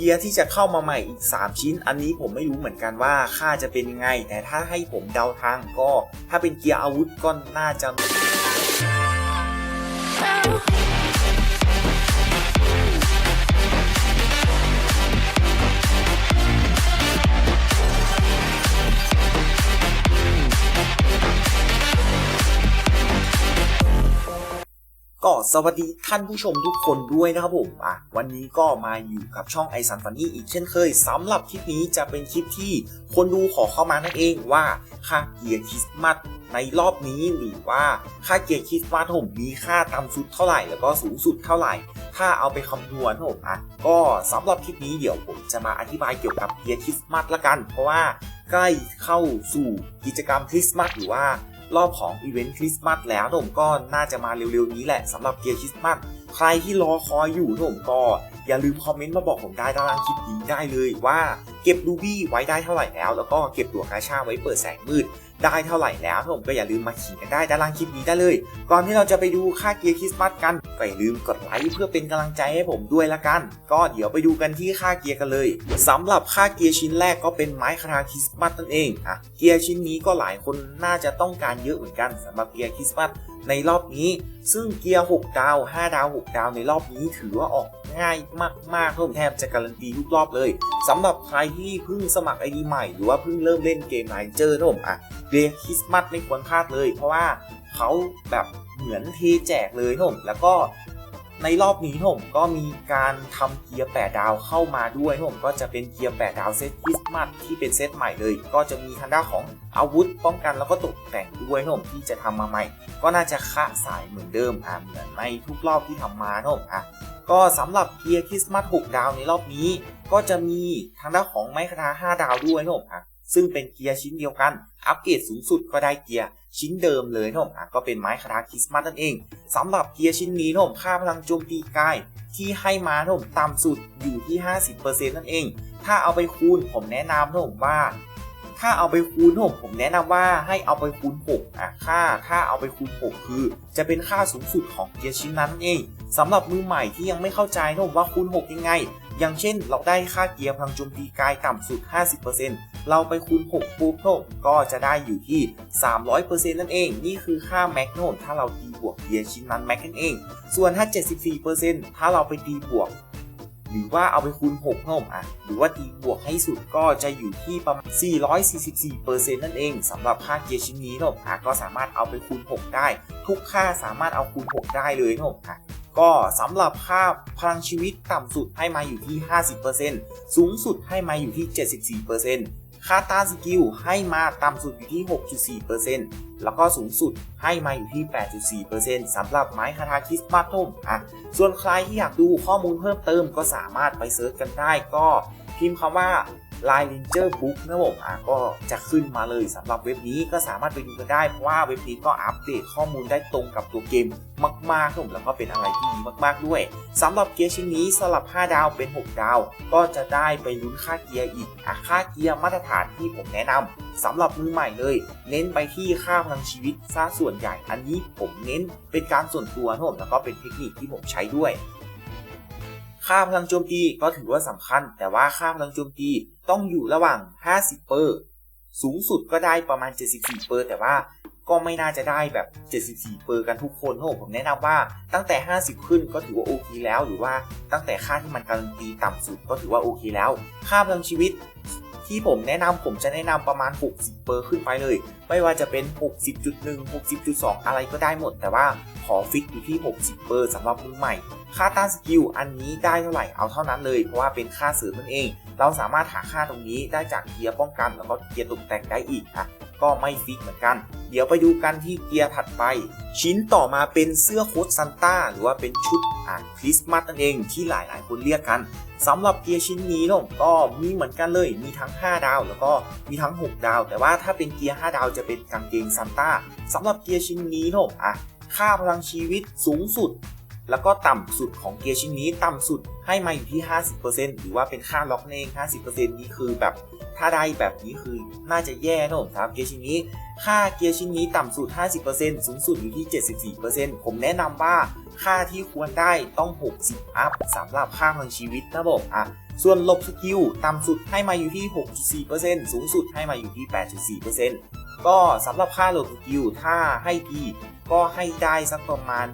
เกียร์ที่จะเข้ามาใหม่อีก 3 ชิ้น อันนี้ผมไม่รู้เหมือนกันว่าค่าจะเป็นยังไง แต่ถ้าให้ผมเดาทางก็ ถ้าเป็นเกียร์อาวุธก็น่าจะ ก็สวัสดีท่านผู้ชมทุกคนด้วยนะครับผมอะวันนี้ก็มาอยู่กับช่องไอซันฟันนี่อีกเช่นเคยสำหรับคลิปนี้จะเป็นคลิปที่คนดูขอเข้ามานั่นเองว่าค่าเกียร์คริสต์มาสในรอบนี้หรือว่าค่าเกียร์คริสต์มาสผมมีค่าต่ำสุดเท่าไหร่แล้วก็สูงสุดเท่าไหร่ ถ้าเอาไปคำนวณผมอะก็สำหรับคลิปนี้เดี๋ยวผมจะมาอธิบายเกี่ยวกับเกียร์คริสต์มาสละกัน เพราะว่าใกล้เข้าสู่กิจกรรมคริสต์มาสหรือว่า รอบของอีเวนต์คริสต์มาสแล้วผมก็น่าจะมาเร็วๆนี้แหละสำหรับเกียร์คริสต์มาส ใครที่รอคอยอยู่ผมก็อย่าลืมคอมเมนต์มาบอกผมได้ด้านล่างคลิปนี้ได้เลยว่าเก็บรูบี้ไว้ได้เท่าไหร่แล้ว แล้วก็เก็บตัวกาชาไว้เปิดแสงมืดได้เท่าไหร่แล้วผมก็อย่าลืมมาขิงกันได้ด้านล่างคลิปนี้ได้เลย ก่อนที่เราจะไปดูค่าเกียร์คริสต์มาสกันก็อย่าลืมกดไลค์เพื่อเป็นกำลังใจให้ผมด้วยละกัน ก็เดี๋ยวไปดูกันที่ค่าเกียร์กันเลยสำหรับค่าเกียร์ชิ้นแรกก็เป็นไม้คาถาคริสต์มาสนั่นเองอะเกียร์ชิ้นนี้ก็หลายคนน่าจะต้องการเยอะเหมือนกันสำหรับเกียร์คริสต์มาส ในรอบนี้ ซึ่งเกียร์ 6 ดาว 5 ดาว 6 ดาวในรอบนี้ถือว่าออกง่ายมากๆผมแทบจะการันตีทุกรอบเลยสำหรับใครที่เพิ่งสมัครไอดีใหม่หรือว่าเพิ่งเริ่มเล่นเกมไนเจอร์ผมอะเกียร์คริสต์มาสไม่ควรพลาดเลย เพราะว่าเขาแบบเหมือนเทแจกเลยผมแล้วก็ ในรอบนี้ผมก็มีการทำเกียร์ 8 ดาวเข้ามาด้วยผมก็จะเป็นเกียร์ 8 ดาวเซตคริสต์มาสที่เป็นเซตใหม่เลย ก็จะมีทางด้านของอาวุธป้องกันแล้วก็ตกแต่งด้วยผมที่จะทำมาใหม่ ก็น่าจะคะสายเหมือนเดิมอะเหมือนในทุกรอบที่ทำมาผมอะก็สำหรับเกียร์คริสต์มาส6ดาวในรอบนี้ ก็จะมีทางด้านของไม้คาถา5ดาวด้วยผมอะ ซึ่งเป็นเกียร์ชิ้นเดียวกัน อัปเกรดสูงสุดก็ได้เกียร์ชิ้นเดิมเลยนะผมก็เป็นไม้คาถาคริสต์มาสนั่นเองสำหรับเกียร์ชิ้นนี้นะผมค่าพลังโจมตีกายที่ให้มานะผมต่ำสุดอยู่ที่ 50%นั่นเอง ถ้าเอาไปคูณผมแนะนำนะผมว่าถ้าเอาไปคูณผมผมแนะนำว่าให้เอาไปคูณ6อะค่าถ้าเอาไปคูณ 6 คือ จะเป็นค่าสูงสุดของเกียร์ชิ้นนั้นเองสำหรับมือใหม่ที่ยังไม่เข้าใจนะผมว่าคูณ 6 ยังไง อย่างเช่นเราได้ค่าเกียร์พลังโจมตีกายต่ำสุด 50%เราไปคูณ 6 ปุ๊บโก็จะได้อยู่ที่ 300%นั่นเอง นี่คือค่าแม็กโนถ้าเราตีบวกเกียร์ชิ้นนั้นแม็กนั่นเอง ส่วนถ้า 74%ถ้าเราไปตีบวก หรือว่าเอาไปคูณ6โนมอะ หรือว่าตีบวกให้สุดก็จะอยู่ที่ประมาณ 444%นั่นเองสำหรับค่าเกียร์ชิ้นนี้โนมอะก็สามารถเอาไปคูณ 6 ได้ ทุกค่าสามารถเอาคูณ 6 ได้เลยโนมอะ ก็สำหรับค่าพลังชีวิตต่ำสุดให้มาอยู่ที่ 50%สูงสุดให้มาอยู่ที่ 74%ค่าต้านสกิลให้มาต่ำสุดอยู่ที่ 6.4%แล้วก็สูงสุดให้มาอยู่ที่ 8.4%สำหรับไม้คาทาคิสมาทมอะส่วนใครที่อยากดูข้อมูลเพิ่มเติมก็สามารถไปเซิร์ชกันได้ก็พิมพ์คำว่า Line Ranger Book นะผมอะก็จะขึ้นมาเลยสำหรับเว็บนี้ก็สามารถไปดูกันได้ เพราะว่าเว็บนี้ก็อัปเดตข้อมูลได้ตรงกับตัวเกมมากๆครับผมแล้วก็เป็นอะไรที่ดีมากๆด้วยสำหรับเกียร์ชิ้นนี้สลับ 5 ดาวเป็น 6 ดาว ก็จะได้ไปลุ้นค่าเกียร์อีกอะค่าเกียร์มาตรฐานที่ผมแนะนำสำหรับมือใหม่เลย เน้นไปที่ค่าพลังชีวิตซะส่วนใหญ่ อันนี้ผมเน้นเป็นการส่วนตัวนะผมแล้วก็เป็นเทคนิคที่ผมใช้ด้วย ค่าพลังโจมตีก็ถือว่าสำคัญ แต่ว่าค่าพลังโจมตีต้องอยู่ระหว่าง 50 เปอร์ สูงสุดก็ได้ประมาณ 74 เปอร์ แต่ว่าก็ไม่น่าจะได้แบบ 74 เปอร์กันทุกคนโอ้ผมแนะนำว่าตั้งแต่ 50 ขึ้นก็ถือว่าโอเคแล้ว หรือว่าตั้งแต่ค่าที่มันการันตีต่ำสุดก็ถือว่าโอเคแล้ว ค่าพลังชีวิตที่ผมแนะนำผมจะแนะนำประมาณ 60 เปอร์ขึ้นไปเลย ไม่ว่าจะเป็น 60.1 60.2 อะไรก็ได้หมด แต่ว่าขอฟิกอยู่ที่ 60 เปอร์สำหรับมือใหม่ ค่าต้านสกิลอันนี้ได้เท่าไหร่เอาเท่านั้นเลย เพราะว่าเป็นค่าเสริมนั่นเอง เราสามารถหาค่าตรงนี้ได้จากเกียร์ป้องกัน แล้วก็เกียร์ตกแต่งได้อีกนะก็ไม่ฟิกเหมือนกัน เดี๋ยวไปดูกันที่เกียร์ถัดไป ชิ้นต่อมาเป็นเสื้อโค้ทซันต้าหรือว่าเป็นชุดอ่านคริสต์มาสนั่นเองที่หลายๆ คนเรียกกันสำหรับเกียร์ชิ้นนี้นาะก็มีเหมือนกันเลย มีทั้ง 5 ดาว แล้วก็มีทั้ง 6 ดาว แต่ว่าถ้าเป็นเกียร์ 5 ดาวจะเป็นกางเกงซันต้าสำหรับเกียร์ชิ้นนี้เนาะอะค่าพลังชีวิตสูงสุด แล้วก็ต่ำสุดของเกียร์ชิ้นนี้ต่ำสุดให้มาอยู่ที่ 50%หรือว่าเป็นค่าล็อกเอง50%นี้คือแบบถ้าได้แบบนี้คือน่าจะแย่นะผมครับเกียร์ชิ้นนี้ ค่าเกียร์ชิ้นนี้ต่ำสุด 50%สูงสุดอยู่ที่ 74%ผมแนะนำว่าค่าที่ควรได้ต้อง 60 อัพสำหรับค่าพลังชีวิตนะผมอะส่วนลบสกิลต่ำสุดให้มาอยู่ที่ 6.4%สูงสุดให้มาอยู่ที่ 8.4% ก็สำหรับค่าหลบสกิลถ้าให้ดีก็ให้ได้สักประมาณ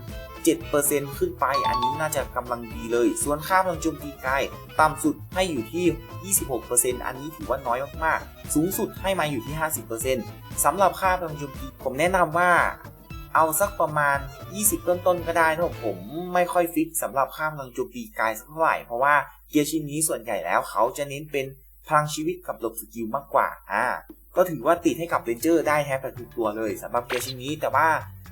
7%ขึ้นไปอันนี้น่าจะกำลังดีเลย ส่วนค่าพลังโจมตีกายต่ำสุดให้อยู่ที่ 26%อันนี้ถือว่าน้อยมากๆ สูงสุดให้มาอยู่ที่ 50%สำหรับค่าพลังโจมตีผมแนะนำว่าเอาสักประมาณ 20 ต้นๆ ก็ได้นะผมไม่ค่อยฟิกสำหรับค่าพลังโจมตีกายสักเท่าไหร่ เพราะว่าเกียร์ชิ้นนี้ส่วนใหญ่แล้วเขาจะเน้นเป็นพลังชีวิตกับหลบสกิลมากกว่า อ่า ก็ถือว่าติดให้กับเรนเจอร์ได้แทบจะทุกตัวเลยสำหรับเกียร์ชิ้นนี้ แต่ว่า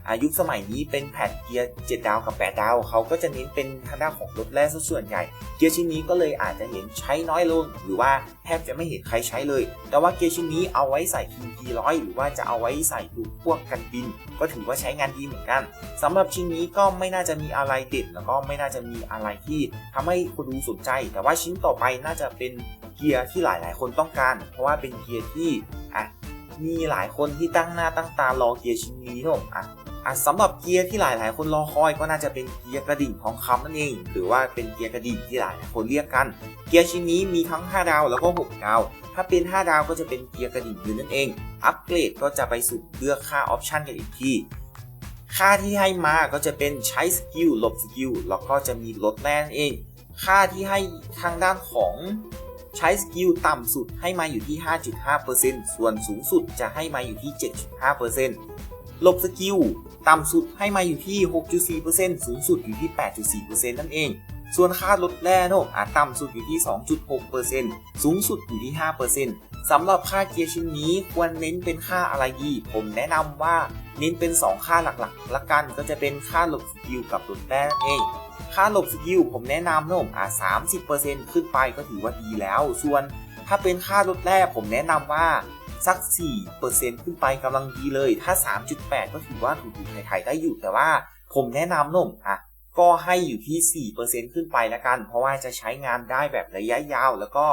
อายุคสมัยนี้เป็นแผ่นเกียร์ 7 ดาวกับ 8 ดาว เขาก็จะเน้นเป็นทางด้านของรถแร่ซะส่วนใหญ่ เกียร์ชิ้นนี้ก็เลยอาจจะเห็นใช้น้อยลง หรือว่าแทบจะไม่เห็นใครใช้เลย แต่ว่าเกียร์ชิ้นนี้เอาไว้ใส่ทีทีร้อยหรือว่าจะเอาไว้ใส่ดูพวกกันบิน ก็ถือว่าใช้งานดีเหมือนกันสำหรับชิ้นนี้ก็ไม่น่าจะมีอะไรเด็ดแล้วก็ไม่น่าจะมีอะไรที่ทำให้คนดูสนใจ แต่ว่าชิ้นต่อไปน่าจะเป็นเกียร์ที่หลาย ๆ คนต้องการ เพราะว่าเป็นเกียร์ที่อะมีหลายคนที่ตั้งหน้าตั้งตารอเกียร์ชิ้นนี้นะผมอะอะสำหรับเกียร์ที่หลายๆคนรอคอยก็น่าจะเป็นเกียร์กระดิ่งทองคำนั่นเอง หรือว่าเป็นเกียร์กระดิ่งที่หลายคนเรียกกัน เกียร์ชิ้นนี้มีทั้ง 5 ดาวแล้วก็ 6 ดาว ถ้าเป็น 5 ดาวก็จะเป็นเกียร์กระดิ่งยืนนั่นเอง อัปเกรดก็จะไปสุ่เลือกค่าออปชันกันอีกทีค่าที่ให้มาก็จะเป็นใช้สกิลหลบสกิลแล้วก็จะมีลดแน่นเอง ค่าที่ให้ทางด้านของ ใช้สกิลต่ำสุดให้มาอยู่ที่ 5.5%ส่วนสูงสุดจะให้มาอยู่ที่ 7.5%หลบสกิลต่ำสุดให้มาอยู่ที่ 6.4%สูงสุดอยู่ที่ 8.4%นั่นเอง ส่วนค่าลดแร่โนอาจต่ำสุดอยู่ที่ 2.6%สูงสุดอยู่ที่ 5%สำหรับค่าเกียร์ชิ้นนี้ควรเน้นเป็นค่าอะไรดี ผมแนะนำว่าเน้นเป็น 2 ค่าหลักๆละกันก็จะเป็นค่าหลบสกิลกับลดแร่นั่นเอง ค่าหลบสกิลผมแนะนำนะผมอะ30%ขึ้นไปก็ถือว่าดีแล้ว ส่วนถ้าเป็นค่าลดแร่ผมแนะนำว่าสัก 4%ขึ้นไปกำลังดีเลย ถ้า 3.8 ก็ถือว่าถูกๆไทยๆได้อยู่ แต่ว่าผมแนะนำนะผมอะ ก็ให้อยู่ที่ 4%ขึ้นไปละกัน เพราะว่าจะใช้งานได้แบบระยะยาว แล้วก็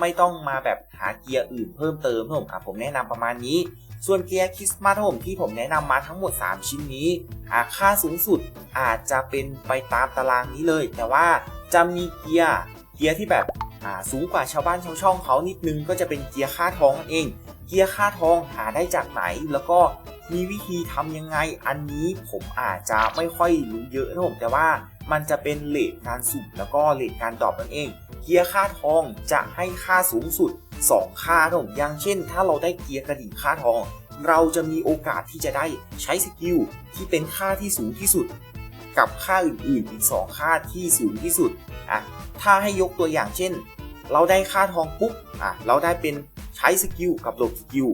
ไม่ต้องมาแบบหาเกียร์อื่นเพิ่มเติมนะผมอะ ผมแนะนำประมาณนี้ ส่วนเกียร์คริสต์มาสผมที่ผมแนะนำมาทั้งหมด 3 ชิ้นนี้อะค่าสูงสุดอาจจะเป็นไปตามตารางนี้เลย แต่ว่าจะมีเกียร์เกียร์ที่แบบอ่าสูงกว่าชาวบ้านชาวช่องเขานิดนึงก็จะเป็นเกียร์ค่าทองนั่นเอง เกียร์ค่าทองหาได้จากไหน แล้วก็มีวิธีทำยังไงอันนี้ผมอาจจะไม่ค่อยรู้เยอะนะผมแต่ว่ามันจะเป็นเลทการสุ่มแล้วก็เลทการดรอปนั่นเอง เกียร์ค่าทองจะให้ค่าสูงสุด 2 ค่านะผมอย่างเช่น ถ้าเราได้เกียร์กระดิ่งค่าทอง เราจะมีโอกาสที่จะได้ใช้สกิลที่เป็นค่าที่สูงที่สุด กับค่าอื่นๆอีก 2 ค่าที่สูงที่สุดอะถ้าให้ยกตัวอย่างเช่น เราได้ค่าทองปุ๊บอะเราได้เป็นใช้สกิลกับหลบสกิล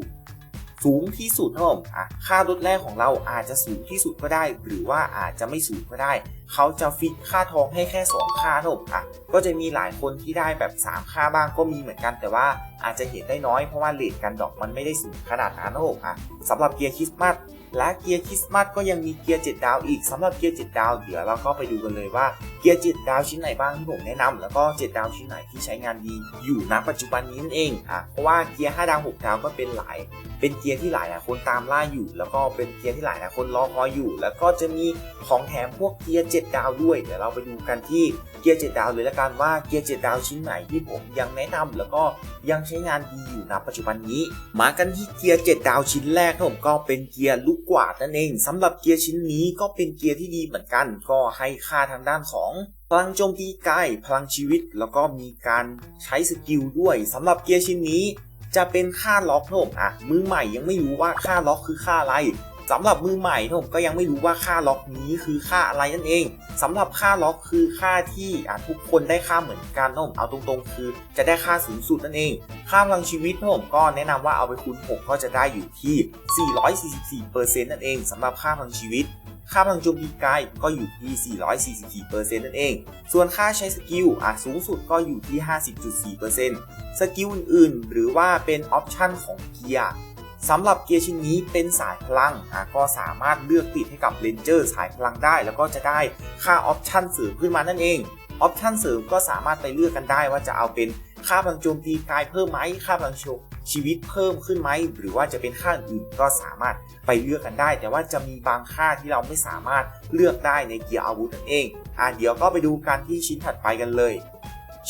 สูงที่สุดครับผมอะค่าลดแรกของเราอาจจะสูงที่สุดก็ได้ หรือว่าอาจจะไม่สูงก็ได้ เขาจะฟิกค่าทองให้แค่ 2 ค่าครับผมอะก็จะมีหลายคนที่ได้แบบ 3 ค่าบ้างก็มีเหมือนกัน แต่ว่าอาจจะเห็นได้น้อยเพราะว่าเลทการดอกมันไม่ได้สูงขนาดนั้นนะผมอะสำหรับเกียร์คริสต์มาสและเกียร์คริสต์มาสก็ยังมีเกียร์7ดาวอีกสำหรับเกียร์7ดาวเดี๋ยวเราก็ไปดูกันเลยว่าเกียร์7ดาวชิ้นไหนบ้างที่ผมแนะนำแล้วก็ 7 ดาวชิ้นไหนที่ใช้งานดีอยู่ณปัจจุบันนี้นั่นเองอะเพราะว่าเกียร์5ดาว6ดาวก็เป็นหลาย เป็นเกียร์ที่หลายหลายคนตามล่าอยู่ แล้วก็เป็นเกียร์ที่หลายหลายคนรอคอยอยู่ แล้วก็จะมีของแถมพวกเกียร์7ดาวด้วยเดี๋ยวเราไปดูกันที่เกียร์7ดาวเลยละกันว่าเกียร์7ดาวชิ้นไหนที่ผมยังแนะนำแล้วก็ยังใช้งานดีอยู่ณปัจจุบันนี้ มากันที่เกียร์7ดาวชิ้นแรกผมก็เป็นเกียร์ลูกกวาดนั่นเองสำหรับเกียร์ชิ้นนี้ก็เป็นเกียร์ที่ดีเหมือนกัน ก็ให้ค่าทางด้านของพลังโจมตีกายพลังชีวิต แล้วก็มีการใช้สกิลด้วยสำหรับเกียร์ชิ้นนี้ จะเป็นค่าล็อกนะผมอะมือใหม่ยังไม่รู้ว่าค่าล็อกคือค่าอะไรสำหรับมือใหม่นะผมก็ยังไม่รู้ว่าค่าล็อกนี้คือค่าอะไรนั่นเองสำหรับค่าล็อกคือค่าที่อะทุกคนได้ค่าเหมือนกันนะผมเอาตรงๆ คือจะได้ค่าสูงสุดนั่นเอง ค่าพลังชีวิตนะผมก็แนะนำว่าเอาไปคูณ6ก็จะได้อยู่ที่ 444%นั่นเองสำหรับค่าพลังชีวิต ค่าพลังโจมตีกายก็อยู่ที่ 444%นั่นเอง ส่วนค่าใช้สกิลอะสูงสุดก็อยู่ที่ 50.4%สกิลอื่นๆ หรือว่าเป็นออปชันของเกียร์สำหรับเกียร์ชิ้นนี้เป็นสายพลังอะก็สามารถเลือกติดให้กับเลนเจอร์สายพลังได้ แล้วก็จะได้ค่าออปชันเสริมขึ้นมานั่นเองออปชันเสริมก็สามารถไปเลือกกันได้ว่าจะเอาเป็นค่าพลังโจมตีกายเพิ่มไหมค่าพลังโช ชีวิตเพิ่มขึ้นไหมหรือว่าจะเป็นค่าอื่นก็สามารถไปเลือกกันได้ แต่ว่าจะมีบางค่าที่เราไม่สามารถเลือกได้ในเกียร์อาวุธนั่นเองอะเดี๋ยวก็ไปดูกันที่ชิ้นถัดไปกันเลย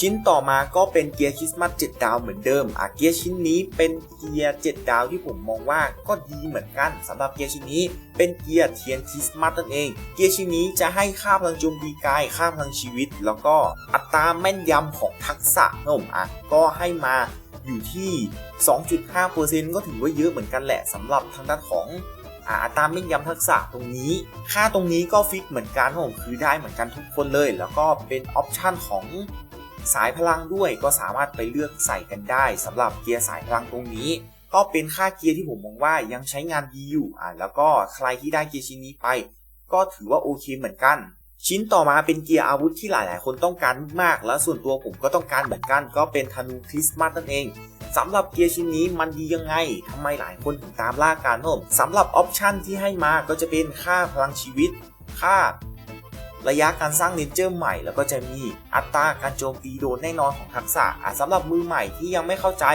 ชิ้นต่อมาก็เป็นเกียร์คริสต์มาส7ดาวเหมือนเดิมอะเกียร์ชิ้นนี้เป็นเกียร์7ดาวที่ผมมองว่าก็ดีเหมือนกันสำหรับเกียร์ชิ้นนี้เป็นเกียร์เทียนคริสต์มาสนั่นเอง เกียร์ชิ้นนี้จะให้ค่าพลังโจมตีกายค่าพลังชีวิต แล้วก็อัตราแม่นยำของทักษะนะผมอะก็ให้มา อยู่ที่ 2.5%ก็ถือว่าเยอะเหมือนกันแหละสำหรับทางด้านของอัตราแม่นยำทักษะตรงนี้ ค่าตรงนี้ก็ฟิกเหมือนกันผมคือได้เหมือนกันทุกคนเลย แล้วก็เป็นออปชันของสายพลังด้วยก็สามารถไปเลือกใส่กันได้สำหรับเกียร์สายพลังตรงนี้ ก็เป็นค่าเกียร์ที่ผมมองว่ายังใช้งานดีอยู่อ่าแล้วก็ใครที่ได้เกียร์ชิ้นนี้ไป ก็ถือว่าโอเคเหมือนกัน ชิ้นต่อมาเป็นเกียร์อาวุธที่หลาย ๆ คนต้องการมาก และส่วนตัวผมก็ต้องการเหมือนกัน ก็เป็นธนูคริสต์มาสนั่นเองสำหรับเกียร์ชิ้นนี้มันดียังไงทำไมหลายคนถึงตามล่ากันผมสำหรับออปชันที่ให้มาก็จะเป็นค่าพลังชีวิต ค่า ระยะการสร้างเลนเจอร์ใหม่ แล้วก็จะมีอัตราการโจมตีโดนแน่นอนของทักษะอะสำหรับมือใหม่ที่ยังไม่เข้าใจ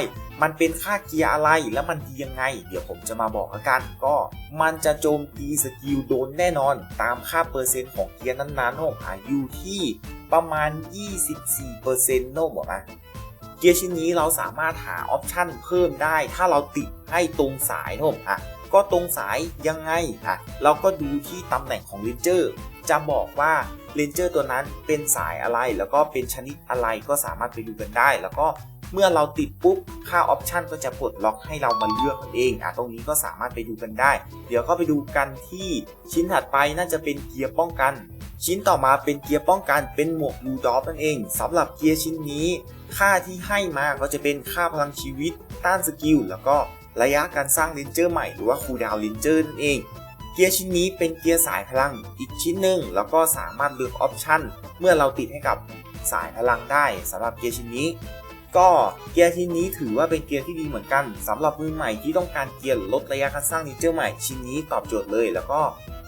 มันเป็นค่าเกียร์อะไรและมันดียังไง เดี๋ยวผมจะมาบอกกันก็ มันจะโจมตีสกิลโดนแน่นอน ตามค่าเปอร์เซ็นต์ของเกียร์นั้นๆผมอาอยู่ที่ประมาณ 24%โน้มบอกนะเกียร์ชิ้นนี้เราสามารถหาออปชันเพิ่มได้ ถ้าเราติดให้ตรงสายโน้มอะก็ตรงสายยังไงอะเราก็ดูที่ตำแหน่งของเลนเจอร์ จะบอกว่าเลนเจอร์ตัวนั้นเป็นสายอะไร แล้วก็เป็นชนิดอะไรก็สามารถไปดูกันได้ แล้วก็เมื่อเราติดปุ๊บ ค่าออปชันก็จะปลดล็อกให้เรามาเลือกเองอะตรงนี้ก็สามารถไปดูกันได้ เดี๋ยวก็ไปดูกันที่ชิ้นถัดไปน่าจะเป็นเกียร์ป้องกัน ชิ้นต่อมาเป็นเกียร์ป้องกันเป็นหมวกลูดอฟนั่นเองสำหรับเกียร์ชิ้นนี้ ค่าที่ให้มาก็จะเป็นค่าพลังชีวิต ต้านสกิลแล้วก็ระยะการสร้างเลนเจอร์ใหม่หรือว่าคูลดาวน์เลนเจอร์นั่นเอง เกียร์ชิ้นนี้เป็นเกียร์สายพลังอีกชิ้นหนึ่งแล้วก็สามารถเลือกออปชันเมื่อเราติดให้กับสายพลังได้สำหรับเกียร์ชิ้นนี้ ก็เกียร์ชิ้นนี้ถือว่าเป็นเกียร์ที่ดีเหมือนกันสำหรับมือใหม่ที่ต้องการเกียร์ลดระยะการสร้างเลนเจอร์ใหม่ชิ้นนี้ตอบโจทย์เลย แล้วก็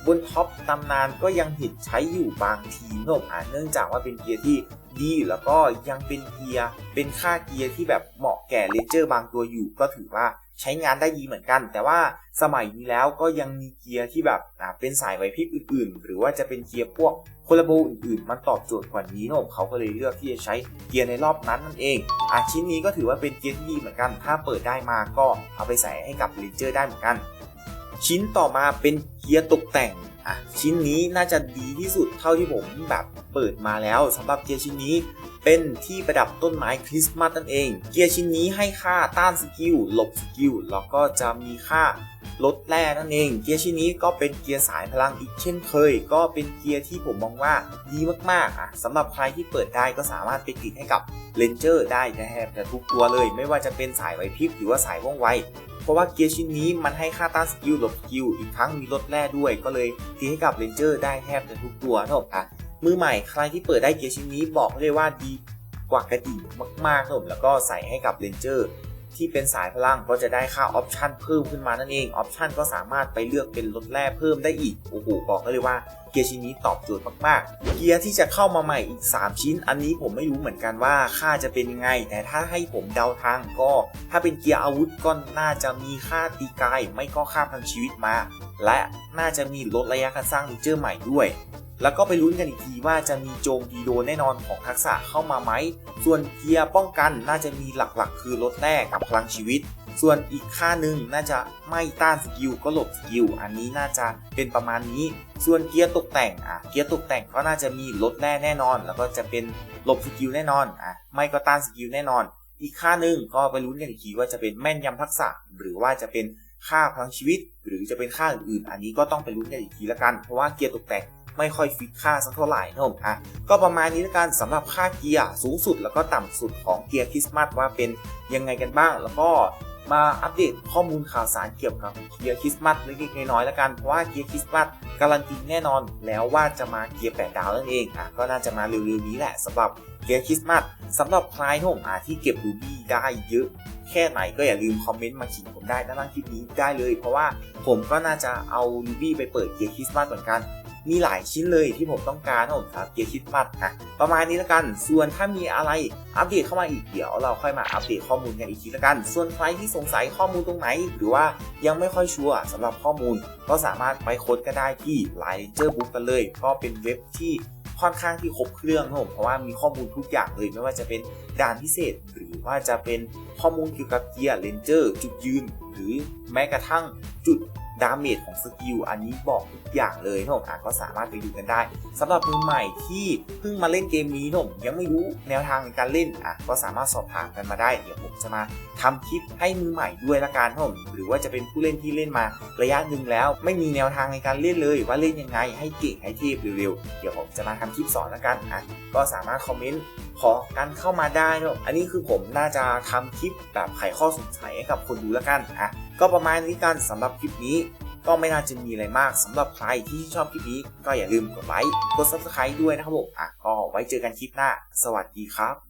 บนท็อปตำนานก็ยังเห็นใช้อยู่บางทีนมอ่าเนื่องจากว่าเป็นเกียร์ที่ดีแล้วก็ยังเป็นเกียร์เป็นค่าเกียร์ที่แบบเหมาะแก่เลนเจอร์บางตัวอยู่ ก็ถือว่า ใช้งานได้ดีเหมือนกัน แต่ว่าสมัยนี้แล้วก็ยังมีเกียร์ที่แบบอ่าเป็นสายไหวพริบอื่น ๆ หรือว่าจะเป็นเกียร์พวกโคลาโบอื่นๆ มันตอบโจทย์กว่านี้นมเขาก็เลยเลือกที่จะใช้เกียร์ในรอบนั้นนั่นเองอะชิ้นนี้ก็ถือว่าเป็นเกียร์ที่ดีเหมือนกัน ถ้าเปิดได้มาก็เอาไปใส่ให้กับเลนเจอร์ได้เหมือนกัน ชิ้นต่อมาเป็นเกียร์ตกแต่งอะชิ้นนี้น่าจะดีที่สุดเท่าที่ผมแบบเปิดมาแล้วสำหรับเกียร์ชิ้นนี้ เป็นที่ประดับต้นไม้คริสต์มาสนั่นเอง เกียร์ชิ้นนี้ให้ค่าต้านสกิลหลบสกิลแล้วก็จะมีค่าลดแร่นั่นเอง เกียร์ชิ้นนี้ก็เป็นเกียร์สายพลังอีกเช่นเคย ก็เป็นเกียร์ที่ผมมองว่าดีมากๆอะสำหรับใครที่เปิดได้ก็สามารถไปติดให้กับเลนเจอร์ได้แทบจะทุกตัวเลย ไม่ว่าจะเป็นสายไหวพริบหรือว่าสายว่องไวเพราะว่าเกียร์ชิ้นนี้มันให้ค่าต้านสกิลหลบสกิลอีกทั้งมีลดแร่ด้วย ก็เลยตีให้กับเลนเจอร์ได้แทบจะทุกตัวนะผมอะ มือใหม่ใครที่เปิดได้เกียร์ชิ้นนี้บอกเลยว่าดีกว่ากระดิ่งมากๆนะผมแล้วก็ใส่ให้กับเลนเจอร์ที่เป็นสายพลังก็จะได้ค่าออปชันเพิ่มขึ้นมานั่นเองออปชันก็สามารถไปเลือกเป็นลดแร่เพิ่มได้อีกโอ้โหบอกเลยว่าเกียร์ชิ้นนี้ตอบโจทย์มากๆ เกียร์ที่จะเข้ามาใหม่อีก 3 ชิ้น อันนี้ผมไม่รู้เหมือนกันว่าค่าจะเป็นยังไง แต่ถ้าให้ผมเดาทางก็ ถ้าเป็นเกียร์อาวุธก็น่าจะมีค่าตีกายไม่ก็ค่าพันชีวิตมา และน่าจะมีลดระยะการสร้างเลเจอร์ใหม่ด้วย แล้วก็ไปลุ้นกันอีกทีว่าจะมีโจมดีโดนแน่นอนของทักษะเข้ามาไหม ส่วนเกียร์ป้องกันน่าจะมีหลักๆ คือลดแร่กับพลังชีวิต ส่วนอีกค่าหนึ่งน่าจะไม่ต้านสกิลก็หลบสกิล อันนี้น่าจะเป็นประมาณนี้ ส่วนเกียร์ตกแต่งอะเกียร์ตกแต่งก็น่าจะมีลดแร่แน่นอน แล้วก็จะเป็นหลบสกิลแน่นอนอะไม่ก็ต้านสกิลแน่นอน อีกค่าหนึ่งก็ไปลุ้นกันอีกทีว่าจะเป็นแม่นยำทักษะ หรือว่าจะเป็นค่าพลังชีวิต หรือจะเป็นค่าอื่นๆ อันนี้ก็ต้องไปลุ้นกันอีกทีละกัน เพราะว่าเกียร์ตกแต่ง ไม่ค่อยฟิกค่าสักเท่าไหร่นะผมอะก็ประมาณนี้ละกันสำหรับค่าเกียร์สูงสุดแล้วก็ต่ำสุดของเกียร์คริสต์มาสว่าเป็นยังไงกันบ้าง แล้วก็มาอัปเดตข้อมูลข่าวสารเกี่ยวกับเกียร์คริสต์มาสเล็กๆน้อยๆแล้วกันเพราะว่าเกียร์คริสต์มาสการันตีแน่นอนแล้วว่าจะมาเกียร์8ดดาวนั่นเองอะก็น่าจะมาเร็วๆนี้แหละสำหรับเกียร์คริสต์มาสสำหรับใครที่ผมอะที่เก็บรูบี้ได้เยอะแค่ไหนก็อย่าลืมคอมเมนต์มาขิงผมได้ด้านล่างคลิปนี้ได้เลย เพราะว่าผมก็น่าจะเอารูบี้ไปเปิดเกียร์คริสต์มาสเหมือนกัน มีหลายชิ้นเลยที่ผมต้องการนะผมครับเกียร์คริสต์มาสนะประมาณนี้แล้วกัน ส่วนถ้ามีอะไรอัปเดตเข้ามาอีกเดี๋ยวเราค่อยมาอัปเดตข้อมูลกันอีกทีแล้วกัน ส่วนใครที่สงสัยข้อมูลตรงไหน หรือว่ายังไม่ค่อยชัวร์สำหรับข้อมูล ก็สามารถไปค้นก็ได้ที่ Line Ranger Book กันเลย ก็เป็นเว็บที่ค่อนข้างที่ครบเครื่องครับผมเพราะว่ามีข้อมูลทุกอย่างเลยไม่ว่าจะเป็นด่านพิเศษ หรือว่าจะเป็นข้อมูลเกี่ยวกับเกียร์เลนเจอร์จุดยืน หรือแม้กระทั่งจุด ดาเมจของสกิลอันนี้บอกทุกอย่างเลยครับผมอะก็สามารถไปดูกันได้สำหรับมือใหม่ที่เพิ่งมาเล่นเกมนี้ครับผมยังไม่รู้แนวทางในการเล่นอะก็สามารถสอบถามกันมาได้เดี๋ยวผมจะมาทำคลิปให้มือใหม่ด้วยละกันครับผมหรือว่าจะเป็นผู้เล่นที่เล่นมาระยะหนึ่งแล้ว ไม่มีแนวทางในการเล่นเลยว่าเล่นยังไงให้เก่งให้เทพเร็วๆเดี๋ยวผมจะมาทำคลิปสอนละกันอะก็สามารถคอมเมนต์ ขอกันเข้ามาได้นะครับอันนี้คือผมน่าจะทำคลิปแบบไขข้อสงสัยให้กับคนดูแล้วกันอะก็ประมาณนี้กันสำหรับคลิปนี้ ก็ไม่น่าจะมีอะไรมากสำหรับใครที่ชอบคลิปนี้ ก็อย่าลืมกดไลค์กด subscribe ด้วยนะครับผมอะก็ไว้เจอกันคลิปหน้า สวัสดีครับ